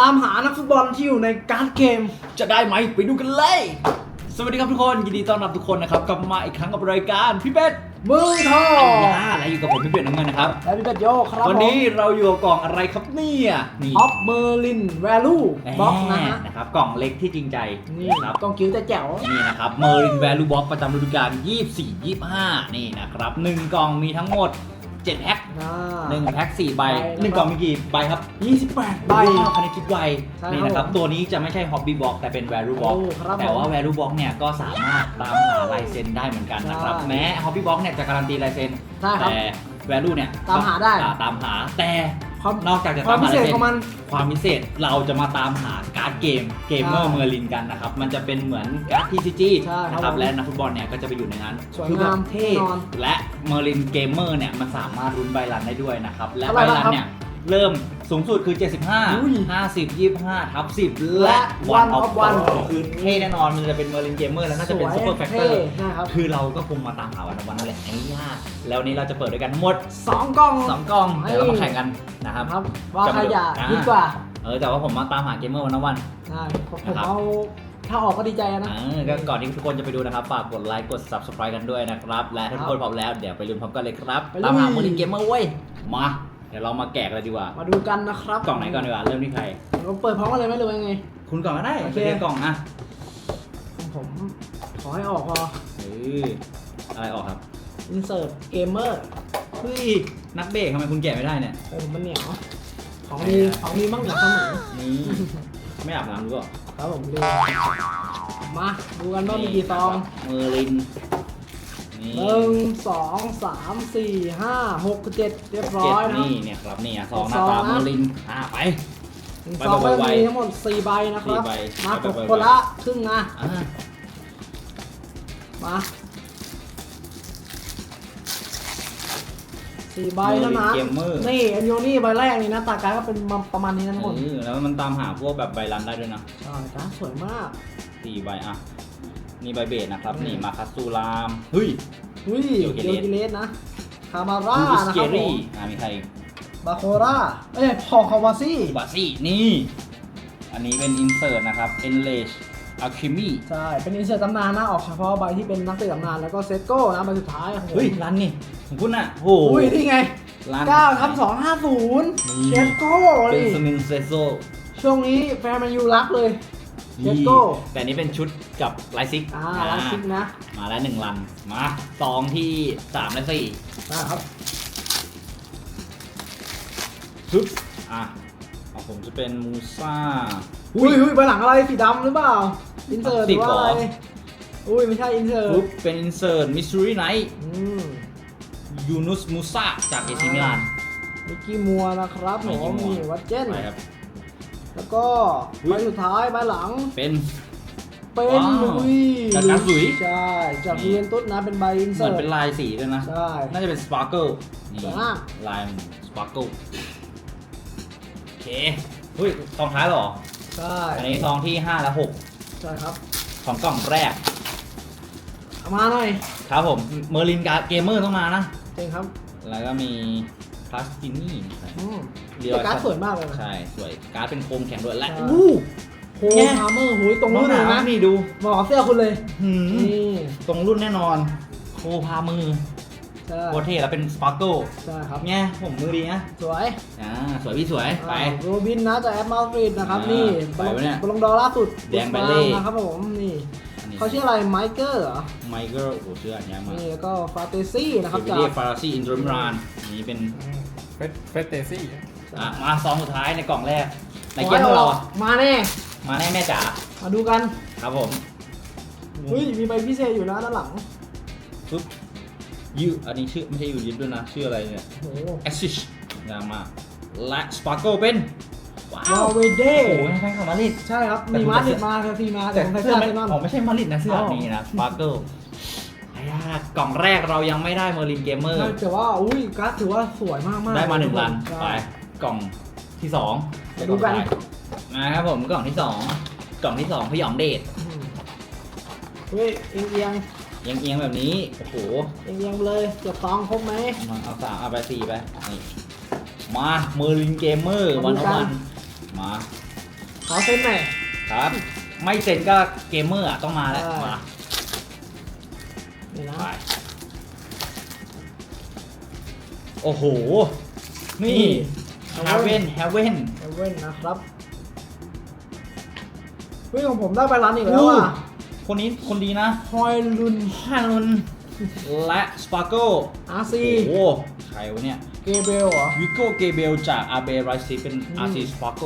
ตามหานักฟุตบอลที่อยู่ในการ์ดเกม จะได้ไหมไปดูกันเลย สวัสดีครับทุกคน ยินดีต้อนรับทุกคนนะครับ กลับมาอีกครั้งกับรายการพี่เป็ดมือทองอ่าและอยู่กับผมพี่เป็ดน้ำเงินนะครับ และพี่เป็ดโยครับวันนี้เราอยู่กับกล่องอะไรครับเนี่ยนี่ออฟเมอร์ลินแวลูบ็อกนะฮะนะครับ กล่องเล็กที่จริงใจนี่นะครับกล้องคิ้วแต่แจ๋วนี่นะครับ Merlin Value Box ประจำฤดูกาล 24 25 นี่นะครับหนึ่งกล่องมีทั้งหมด 7แพ็คอ่าหนึ่งแพ็ค4ใบใบนะครับหนึ่งกล่องมีกี่ใบครับ 28 ใบว้าวคณิตคิดไวใช่นี่นะคครัรับบตัวนี้จะไม่ใช่ Hobby Box แต่เป็น Value Box โอ้ครับแต่ว่าผม Value Box เนี่ยก็สามารถตามหาลายเซ็นได้เหมือนกันนะครับใช่แม้ Hobby Box เนี่ยจะการันตีลายเซ็นใช่ครับแต่ Value เนี่ยตามหาได้อ่ตามหาแต่ ความนอกจากจะควาตามมพิหาเศลายษเซ็นของมัน ความพิเศษเราจะมาตามหาการ์ดเกมเกมเมอร์ใช่เมอร์ลินกันนะครับ มันจะเป็นเหมือนการ์ด TCG ใช่ครับนะครับผมและนักฟุตบอลเนี่ยก็จะไปอยู่ในนั้นสวยคือแบบงามเท่แน่นอนและเมอร์ลินเกมเมอร์เนี่ยมันสามารถรุนใบรันได้ด้วยนะครับและเท่าใบไหร่รันครับ เนี่ยเริ่ม สูงสุดคือ อุ้ย75 50 25ทับ10 และและ One One of of One One คือเท่แน่นอนมันจะเป็นเมอร์ลินเกมเมอร์แล้วน่าจะเป็นสวยซูเปอร์แฟกเตอเท่ร์ นะครับคือเราก็คงมาตามหาวันวันนั่นแหละไม่ยากแล้ววันนี้เราจะเปิดด้วยกันทั้งหมด สองกล้องสองกล่องเฮ้ยเดี๋ยวเรามาแข่งกันนะครับ ครับว่าใครจะดีกว่าเออแต่ว่าผมมาตามหาเกมเมอร์วันวันใช่ผมผนะมครับ เอาถ้าออกก็ดีใจนะเออก็ก่อนที่ทุกคนจะไปดูนะครับ ฝากกดไลค์ กด subscribe กันด้วยนะครับ และถ้าทุกคนพร้อมแล้ว เดี๋ยวไปลุ้นพร้อมกันเลยครับ ไปเลย ตามหาโมลิเกมเมอร์เว้ย มาเดี๋ยวเรามาแกะกันเลยดีกว่า มาดูกันนะครับกล่องไหนก่อนดีกว่า เริ่มที่ใคร เราเปิดพร้อมกันเลยไหมหรือว่าไง คุณก่อนก็ได้โอเคเรียกกล่องอะผมขอให้ออกพอ เอออะไรออกครับ insert gamer เฮ้ย นักเบรกทำไมคุณแกะไม่ได้เนี่ยโอ้มันเหนียว ของดีของดีมั่งจากเสมอนี่ ไม่อาบน้ำรู้ป่ะครับผมดูมาดูกันว่ามีกี่ซอง เมอร์ลินนี่ หนึ่งสองสามสี่ห้าหกเจ็ดเรียบร้เจ็อดยนะนี่เนี่ยครับนี่อะซองหน้าซองตานะเมอร์ลินอะไปหนึ่งไปซองไปก็ไวมีๆทั้งหมดสี่ใบนะครับสี่ใบมาไปตกไปไปคนละครึ่งนะอะมาสี่ใบเท่านั้นเกมเมอร์นี่อันโยนี่ใบแรกนี่หนะตาการดก็เป็นประมาณนี้นะทุกคนเออแล้วมันตามหาพวกแบบใบรันได้ด้วยนะใช่การดสวยมากสี่ใบอะ นี่ใบเบสนะครับอืมนี่มาคัสซูรามเฮ้ยอุ้ยเกีเกียวยวกิกิเลเลสสนะคาบาร่าบูสนะเกครับผรี่มอะมีใครอีกบาโคราเอ้ยพอคาวาซี่บาซี่นี่ อันนี้เป็นอินเสิร์ตนะครับ e n l a g e Alchemy ใช่ เป็นอินเสิร์ตตำนานนะ ออกเฉพาะใบที่เป็นนักเตะตำนานแล้วก็เซตโก้นะใบสุดท้ายของผมเฮ้ยรันนี่ของคุณอะโหอุ้ยนี่ไงรัน9ทับ250 นี่เชฟโก้เป็นนี่สมินเซโซช่วงนี้แฟนแมันยูรักเลย เชฟโก้แต่อันนี้เป็นชุดกับไลซิกอ่ารักซิกนะมาแล้วหนึ่งรันมาซองที่สามและสี่นะครับชุดอะของผมจะเป็นมูซ่า อุ้ยอุ้ยใบหลังอะไรสีดำหรือเปล่าอินเสิร์ตหรือว่าอะไรสิบเหรอุ้ยไม่ใช่อินเสิร์ตปุ๊บเป็นอินเสิร์ตมิสซูริไนท์อืมยูนุสมูซาจากเอซิมิลานมิกกี้มัวนะครับผมิกกี้มมัวนี่วัดเจนไปครับ แล้วก็อุ๊ใบยสุดท้ายใบหลัง เป็น เป็นว้าวลุยจากการหลุย ใช่จากนี่ยูเวนตุสนะเป็นใบอินเหเสิมือนร์ต เป็นลายสีด้วยนะ ใช่น่าจะเป็นสปาร์เกิลนี่สวยมากลายสปาร์เกิลโอเคเฮ้ยซองท้ายเหรอ ใช่อันนี้ซองที่ 5 และ ใช่ครับ6 ของกล่องแรก เอามาหน่อยครับผมเมอร์ลินการ์ดเกมเมอร์ต้องมานะจริงครับ แล้วก็มีพลาสตินี่อืมเรียวแต่การ์ดสวยมากเลยนะใช่สวยการ์ดเป็นโคมแข็งด้วยและใช่อู้โฮแง่ ฮาร์เมอร์หุยตรงรุ่นหเลยนานะวนี่ดูเหมาะกับเสื้อคุณเลยหืมนี่ตรงรุ่นแน่นอน โคพามือใช่โคตรเท่แล้วเป็นสปาร์เกิลใช่ครับไงผมมือดีนะสวยอ่าสวยพี่สวยไป อ่าโรบินนะจากแอดมาฟริดนะครับ อ่านี่นี่ไปวะเนี่ยบอลงดอร์ล่าสุดแดงไปเล่นะครับผมนี่อันนี้ เขาชื่ออะไรไมเคิลเหรอไมเคิลโอ้ชื่ออันนี้มานี่แล้วก็ฟาเตซี่นะครับเดจาก วิเดียฟาราซีอินโดมิรานอันนี้เป็นเฟสเฟสเตซี่อะมาซองสุดท้ายในกล่องแรกในขอเกมให้ของเราออกอะมาแน่ มาแน่แม่จ๋ามาดูกัน ครับผม เฮ้ย มีใบพิเศษอยู่นะด้านหลังปุ๊บยูอันนี้ชื่อไม่ใช่ยูยิปด้วยนะ ชื่ออะไรเนี่ยโอ้โหแอสซิชยางมากและสปาร์เกิลเป็น ว้าววอลเวเดโอ้โหแฟนของมาดริด ใช่ครับ แต่มีผมมาดริดจะมาเททีมาแต่แต่ผมใส่เสื้เสื้ออไม่เซนอนผมไม่ใช่มาดริดนะเสื้ออ๋อนี้นะสปาร์เกิลไอ้ยากกล่องแรกเรายังไม่ได้เมอร์ลินเกมเมอร์ แต่ว่าอุ้ยการ์ดถือว่าสวยมากมากได้มาหนึ่งรันใช่ไปกล่องที่สองไปดูกัน นะครับผมกล่องที่สองกล่องที่สองพยองเดชอืมเฮ้ยเอียงเอียงเอียงๆแบบนี้โอ้โหเอียงเอียงเลยเก็บซองครบไหม มาเอาสามเอาไปสี่ไปนี่มาเมอร์ลินเกมเมอร์มาวันดูอกันวัน มาขอเส้นหน่อย ครับ ไม่เซ็นก็เกมเมอร์อะต้องมาแล้วใช่มานี่นะ ไปโอ้โห นี่ฮาเวนฮาเวนเอเว่นนะครับเฮ้ยของผมได้ไปร้านอีกแล้วอะคนนี้คนดีนะฮอยลุนฮารุนและสปาร์โกอาร์ซีโอ้โห ใครวะเนี่ย เกเบลเหรอ วิโก้เกเบลจากอาเบไรซีเป็นอืมอาร์ซีสปาร์โก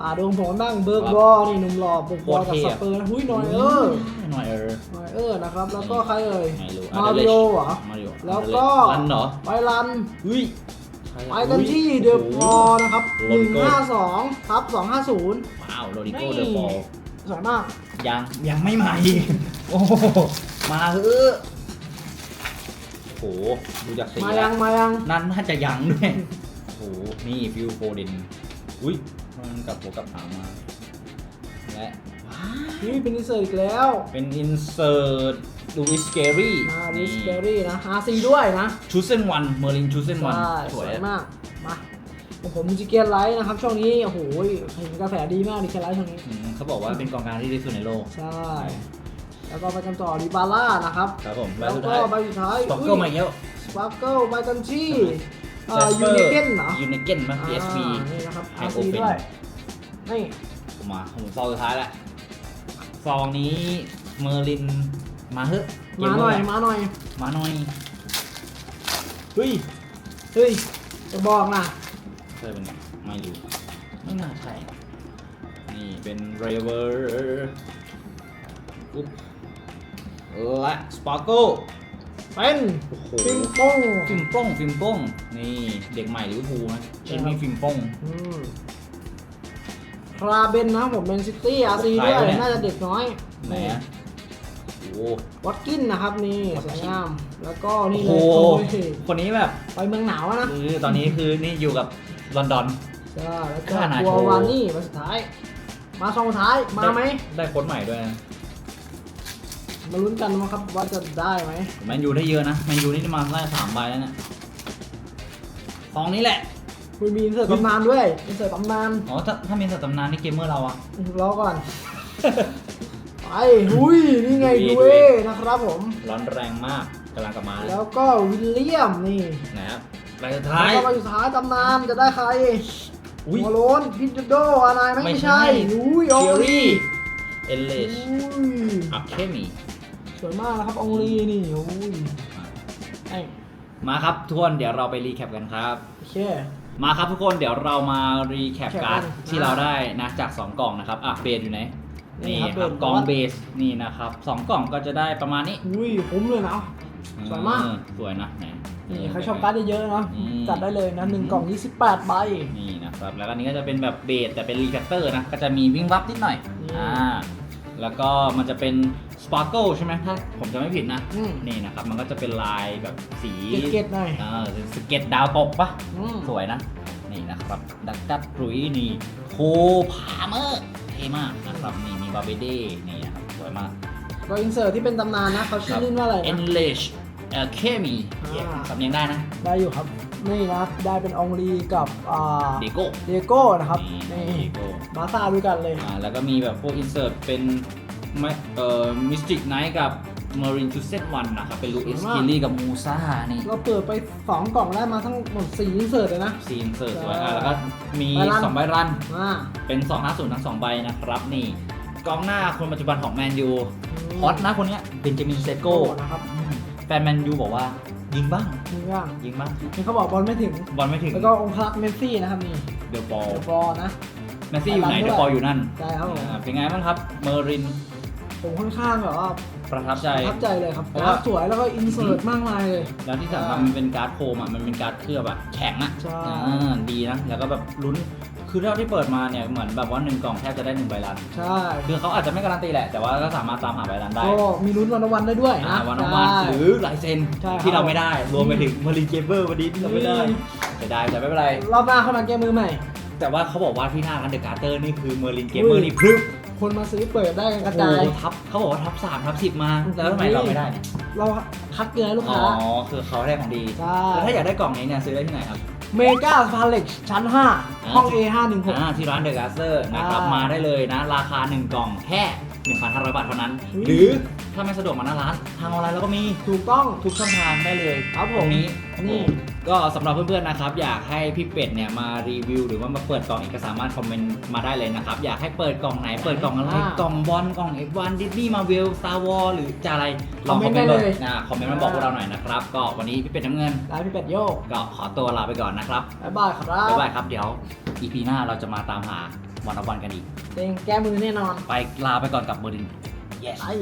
อ่าดวงผมบ้างเบิร์กบอลนี่หนุ่มหล่อบุกบอลกับโคตรเท่สอะเปอร์นะหุ้ยหน่อยเออหน่อยเออหน่อยเออนะครับ แล้วก็ใครเอ่ยไม่รู้มาริโอเหรอมาริโอแล้วก็รันเหรอไปรันเฮ้ยใครอะไปกันที่ฮ้ยเดอะพอนะครับโลดิโก้152ทับ250ว้าวโรดิโก้เดอะบอลสวยมากยังยังไม่มาอีกโอ้โหมาเถอะโอ้โหดูจากสีมาแล้ยัวงมายังนั่นน่าจะยังด้วยโอ้โหนี่ฟิวโฟเดนอุ้ย มันกลับหัวกลับหางมา และว้าวนี่เป็นอินเสิร์ตอีกแล้วเป็นอินเสิร์ตลูอิสเกอรี่อ่าลิสเบอรี่นะ RC ด้วยนะชูเซนวันเมอร์ลินชูเซนวันใช่สสววยยมาก มาของผมจิเกียนไลท์นะครับ ช่วงนี้ โอ้โหเห็นกระแสดีมากดิเกียนไลท์ช่วงนี้ อืมเขาบอกว่าเป็นกองกลางที่ดีที่สุดในโลก ใช่ แล้วก็ไปกันต่อดิบาร่านะครับ ครับผมใบแล้วสุดก็ท้ายใบสุดท้ายสต็อกเกอร์มาอีกแล้วสปาร์เกิลไปกันที่ใช่ยู เนเกนเหรอยูเนเกนมั้ย PSP อ่านี่นะครับให้ RC Open ด้วย นี่ มาผมซองสุดท้ายแล้วซองนี้เมอร์ลินมาเฮ้มาหน่อย มาหน่อย มาหน่อยเฮ้ย เฮ้ย จะบอกนะใช่เป็นไงไม่รู้ไม่น่าใช่นี่เป็นเรเวอร์อุ๊บและสปาร์โก้ เป็นโอ้โหปิงปองฟิล์มโป้งฟิล์มโป้งนี่เด็กใหม่ลิเวอร์พูลนะชิ้นนี้ฟิล์มโป้ง อืมคราเบนนะผมเป็นซิตี้อาร์ซีใครด้วยวะเนี่ย น่าจะเด็กน้อยไหนอะโอ้โหวัตกินนะครับนี่สวยงาม แล้วก็นี่โอ้เลโหยโอ้ยคนนี้แบบไปเมืองหนาวอะนะคือตอนนี้คือนี่อยู่กับลอนดอนใช่แล้วก็ค่านากัโชววานนี่มาสุดท้าย มาซองสุดท้ายมาไหมได้โค้ดใหม่ด้วยนะ มาลุ้นกันว่าครับว่าจะได้ไหมแมนยูได้เยอะนะ แมนยูนี่มาได้สามใบแล้วเนี่ยซองนี้แหละ คุณมีอินเสิร์ตตำนานด้วยอินเสิร์ตตำนานอ๋อ ถ้าถ้ามีสัตว์ตำนานนี่เกมเมอร์เราอะ รอก่อน ไปหุยนี่ไงดูดิดูเอ นะครับผม ร้อนแรงมากกำลังกลับมาแล้วก็วิลเลียมนี่นะครับใบสุดแล้ท้าวยก็มาสุดท้ายตำนานจะได้ใครอุ้ยโมโลนพิจโดอะไรไหมไม่ไม่ใช่ใช่ อุ้ยอเชีองยลีรี่ เอลเลชอุ้ยอัพเคมี สวยมากนะครับองลีนี่อุ้ยไอ้มาครับทุกคนเดี๋ยวเราไปรีแคปกันครับ โอเค มาครับทุกคนเดี๋ยวเรามารีแคปแคปการ์ดกันที่เราได้นะจาก 2 กล่องนะครับอะเบสอยู่ไหนนี่นี่ครับครับเบส กล่องวัดเบสนี่นะครับสองกล่องก็จะได้ประมาณนี้อุ้ยคุ้มเลยนะ สวยมาก เออสวยนะไหน นี่ใครชอบการ์ดเยอะๆเนาะอืม จัดได้เลยนะหนึ่งกล่อง 28ใบ นี่นะครับแล้วก็อันนี้ก็จะเป็นแบบเบสแต่เป็นรีแคปเตอร์นะก็จะมีวิ่งวับนิดหน่อยอืม อ่าแล้วก็มันจะเป็น สปาร์เกิลใช่ไหมถ้าผมจะไม่ผิดนะ อืม นี่นะครับ มันก็จะเป็นลายแบบสีเก็ตๆหน่อย เออสเก็ตดาวตกปะอืม สวยนะ นี่นะครับ ดักดับรุยนี่โคพาเมอร์เท่มากนะครับ นี่มีบาเบเด้นี่นะครับ สวยมาก ก็อินเสิร์ตที่เป็นตำนานนะเขาชื่อรุ่นว่าอะไรเอ็นนะเลชเอ่อเคมีอ่า สำเนียงได้นะได้อยู่ครับ นี่นะได้เป็นองลีกับอ่าเดโก้เดโก้นะครับ นี่นี่เดโก้บาซ่าด้วยกันเลย อ่าแล้วก็มีแบบพวกอินเสิร์ตเป็นไม่ เอ่อมิสติกไนท์กับมารินชูเซตวันนะครับเป็นลูอิสสวยมากคิลลี่กับมูซ่านี่เราเปิดไป 2 กล่องได้มาทั้งหมด4อินเสิร์ตเลยนะซีนเสิร์ตสวยใช่อะแล้วก็มีใบรัน2ใบรัน อ่าเป็น 250 ทั้ง 2 ใบนะครับ นี่กองหน้าคนปัจจุบันของแมนยูมฮอตนะคนเนี้ยเบนจามินเซโก้นะครับแฟนแมนยูบอกว่ายิงบ้างนี่ว่างยิงบ้างนี่เขาบอกบอลไม่ถึง บอลไม่ถึง แล้วก็องค์พระเมสซี่นะครับนี่เดอะบอลเดอะบอลนะ แมสซี่อยู่ไหนไปรันด้วยเดอะบอลอยู่นั่น ใช่ครับผมอ่าเป็นไงบ้างครับ เมอร์ริน ผมค่อนข้างแบบว่าประทับใจ ประทับใจเลยครับเพราะว่าสวยแล้วก็อินเสิร์ตมากมายเลย แล้วที่สำคัญอ่ามัมันเป็นการ์ดโคมอะมันเป็นการ์ดเคลือบอะแข็งอะใช่ อ่าดีนะ แล้วก็แบบลุ้นคือเท่าที่เปิดมาเนี่ยเหมือนแบบว่าหนึ่งกล่องแทบจะได้หนึ่งใบรันใช่คือเขาอาจจะไม่การันตีแหละ แต่ว่าก็สามารถตามหาใบรันได้ก็มีลุ้นวันละวันได้ด้วยอ่านะ วันวันใช่หรือลายเซ็นใช่ครับ ที่เราไม่ได้รวมไปถึงมาริเกเบอร์วันนี้ที่เราไม่ได้อืมเสียดายแต่ไม่เป็นไร รอบหน้าเข้ามาแก้มือใหม่ แต่ว่าเขาบอกว่าที่หน้ากันเดอะการ์เตอร์นี่คือเมอร์ลินเกมเมอร์นี่พรึบคนมาซื้อเปิดได้กันกระโอ้จายโหทับเขาบอกว่าทับสามทับสิบมาแล้วทำไมเราไม่ได้เนี่ยเราคัดเกลือให้ลูกอ๋ค้าอคือเขาได้ของดีใช่ แล้วถ้าอยากได้กล่องนี้เนี่ยซื้อได้ที่ไหนครับ เมกาสพาเล็กชั้น 5 ห้อง A516 อ่าที่ร้านเดอะกาเซอร์นะครับอ่าม มาได้เลยนะ ราคา 1 กล่องแค่ 1,500 บาทเท่านั้นอุ๊ยหรือถ้าไม่สะดวกมาหน้าร้าน ทางออนไลน์เราก็มีถูกต้องทุกช่องทางได้เลยครับผมตรงนี้นี่ก็สำหรับเพื่อนๆนะครับ อยากให้พี่เป็ดเนี่ยมารีวิว หรือว่ามาเปิดกล่องอีกก็สามารถคอมเมนต์มาได้เลยนะครับ อยากให้เปิดกล่องไหนเปิดกล่องอะไรอ่ากล่องบอลกล่อง F1 ดิสนีย์มาเวลสตาร์วอลหรือจะอะไรลองคคออมมเมเมนนต์ต์ได้เลยนะคอมเมนต์มาบอกพวกเราหน่อยนะครับ ก็วันนี้พี่เป็ดน้ำเงินร้านพี่เป็ดโยกก็ขอตัวลาไปก่อนนะครับบ๊ายบายครับบ๊ายบายครับเดี๋ยว EP หน้าเราจะมาตามหา วันอวันกันอีกเต็งแก้มือแน่นอน ไปลาไปก่อนกับเบอร์ดิน yes ไอ้